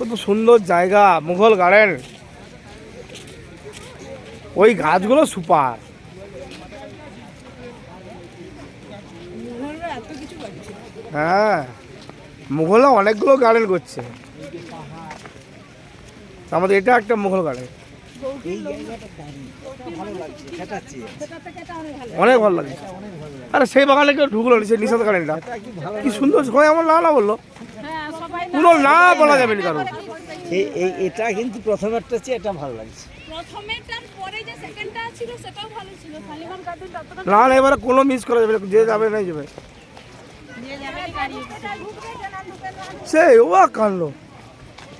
কত সুন্দর জায়গা মুঘল গার্ডেন ওই গাছগুলো সুপার। হ্যাঁ মুঘলরা অনেকগুলো গার্ডেন করছে। আমাদের এটা একটা মুঘল গার্ডেন অনেক ভালো লাগে আরে সেই বাগানে কেউ ঢুকলো না সেই নিষাদ গার্ডেনটা কি সুন্দর সবাই আমার না বলল। কোনো না বলা যাবে না কারণ এই এটা কিন্তু প্রথমেরটা চেয়ে এটা ভালো লাগছে। প্রথমেটার পরে যে সেকেন্ডটা ছিল সেটাও ভালো ছিল। শালিমার গার্ডেন ততটা না না এবারে কোনো মিস করা যাবে না যে যাবে নাই যাবে। নিয়ে যাবে গাড়ি সেই ও কানলো।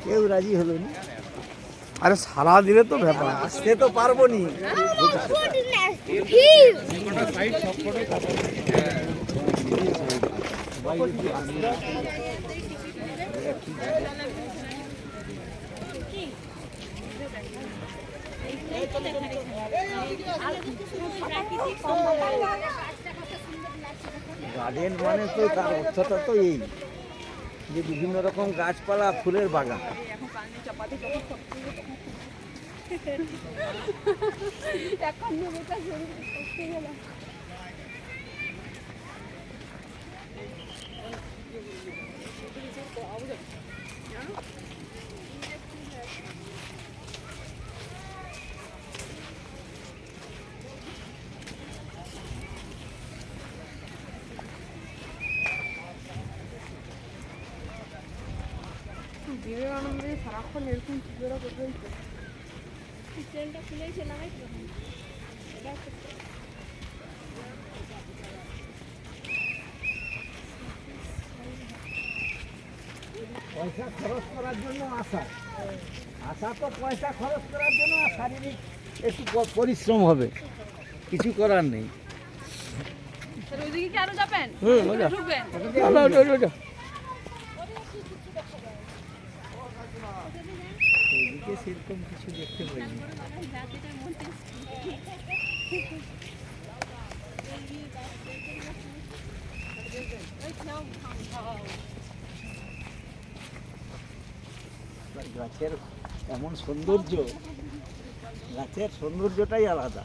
কেউ রাজি হলো না? আরে সারা দিনে তো ব্যাপার। আসতে তো পারব নি। গার্ডেন মানে তো তার অর্থটা তো এই যে বিভিন্ন রকম গাছপালা ফুলের বাগান। এখন বিবেকানন্দে সারাক্ষণ এরকম চিত্র কোথায় ট্রেনটা এই তো। এটা পয়সা খরচ করার জন্য আসা আসা তো পয়সা খরচ করার জন্য আর শারীরিক একটু পরিশ্রম হবে কিছু করার নেই হুম এদিকে সেরকম কিছু দেখতে পাইনি। গাছের এমন সৌন্দর্য গাছের সৌন্দর্যটাই আলাদা।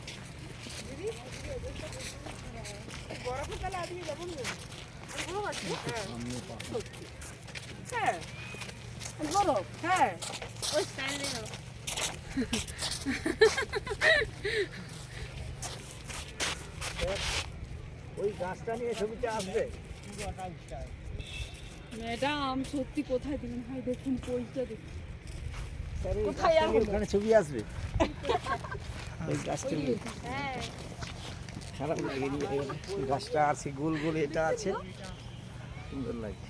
হ্যাঁ ওই স্টাইলে ওই গাছটা নিয়ে ছবিটা আসবে ম্যাডাম সত্যি কোথায় দিন? ভাই দেখুন পয়সা দেখুন। কোথায়? ওখানে ছবি আসবে। ওই গাছটা খারাপ লাগেনি গাছটা আছে গোল গোল এটা আছে। সুন্দর লাগে